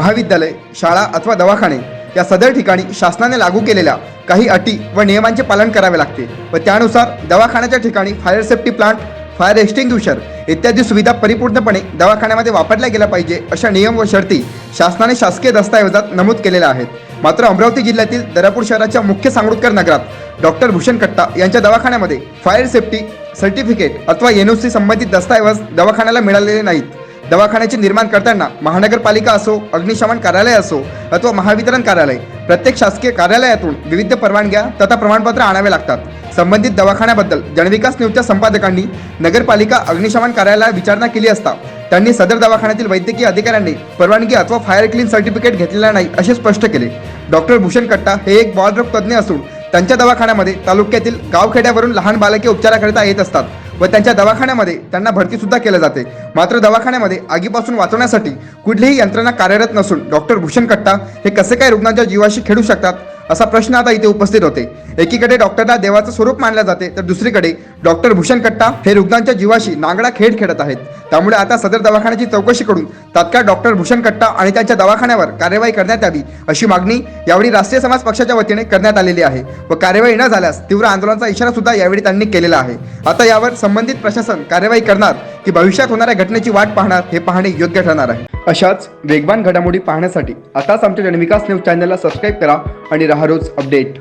महाविद्यालय शाळा अथवा दवाखाने या सदर ठिकाणी शासनाने लागू केलेल्या काही अटी व नियमांचे पालन करावे लागते व त्यानुसार दवाखान्याच्या ठिकाणी fire safety plant fire extinguisher इत्यादी सुविधा परिपूर्णपणे दवाखान्यामध्ये वापरल्या गेल्या पाहिजे अशा नियम व शर्ती शासनाने शासकीय दस्तऐवजात नमूद केलेल्या आहेत. मात्र अमरावती जिल्ह्यातील दरापूर शहराच्या मुख्य सांगोडकर नगरात डॉक्टर भूषण कट्टा यांच्या दवाखान्यामध्ये फायर सेफ्टी सर्टिफिकेट अथवा एन ओ सी संबंधित दस्तऐवज दवाखान्याला मिळालेले नाहीत. दवाखान्याचे निर्माण करताना महानगरपालिका असो अग्निशमन कार्यालय असो अथवा महावितरण कार्यालय प्रत्येक शासकीय कार्यालयातून विविध परवानग्या तथा प्रमाणपत्र आणावे लागतात. संबंधित दवाखान्याबद्दल जनविकास न्यूजच्या संपादकांनी नगरपालिका अग्निशमन कार्यालयात विचारणा केली असता त्यांनी सदर दवाखान्यातील वैद्यकीय अधिकाऱ्यांनी परवानगी अथवा फायर क्लीन सर्टिफिकेट घेतलेला नाही असे स्पष्ट केले. डॉक्टर भूषण कट्टा हे एक बालरोग तज्ज्ञ असून त्यांच्या दवाखान्यामध्ये तालुक्यातील गावखेड्यावरून लहान बालके उपचाराकरिता येत असतात व त्यांच्या दवाखान्यामध्ये त्यांना भरती सुद्धा केलं जाते. मात्र दवाखान्यामध्ये आगीपासून वाचवण्यासाठी कुठलीही यंत्रणा कार्यरत नसून डॉक्टर भूषण कट्टा हे कसे काय रुग्णांच्या जीवाशी खेळू शकतात? असा प्रश्न आता इथे उपस्थित होते. एकीकडे डॉक्टरला देवाचं स्वरूप मानलं जाते तर दुसरीकडे डॉक्टर भूषण कट्टा हे रुग्णांच्या जीवाशी नांगडा खेळ खेळत आहेत. त्यामुळे आता सदर दवाखान्याची चौकशी करून तात्काळ डॉक्टर भूषण कट्टा आणि त्यांच्या दवाखान्यावर कार्यवाही करण्यात यावी अशी मागणी यावेळी राष्ट्रीय समाज पक्षाच्या वतीने करण्यात आलेली आहे व कार्यवाही न झाल्यास तीव्र आंदोलनाचा इशारा सुद्धा यावेळी त्यांनी केलेला आहे. आता यावर संबंधित प्रशासन कार्यवाही करणार की भविष्यात होणाऱ्या घटनेची वाट पाहणार हे पाहणे योग्य ठरणार आहे. अशाच वेगवान घडामोडी पाहण्यासाठी आताच आमच्या जनविकास न्यूज चॅनलला सबस्क्राईब करा आणि राहा रोज अपडेट